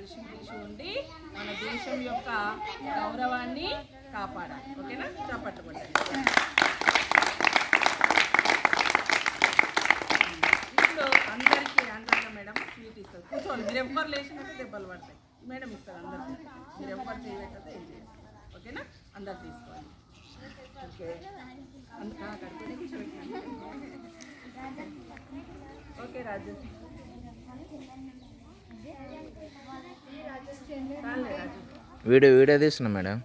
మనందరం కలిసి మెలిసి ఉండి మన దేశం యొక్క గౌరవాన్ని కాపాడాలి. ఓకేనా? చప్పట్లు కొట్టండి ఇప్పుడు అందరికీ అందరిగా మేడం స్వీట్ ఇస్తారు. కూర్చోండి. మీరు ఎవ్వరు లేచినట్టు దెబ్బలు పడతాయి. మేడం ఇస్తారు అందరికీ. మీరు ఎవ్వరు చేయబెట్టదు ఏం చేయాలి ఓకేనా? అందరు తీసుకోవాలి ఓకే. ఓకే రాజు చాలే రాజు. వీడియో వీడియో తీస్తున్నా మేడం.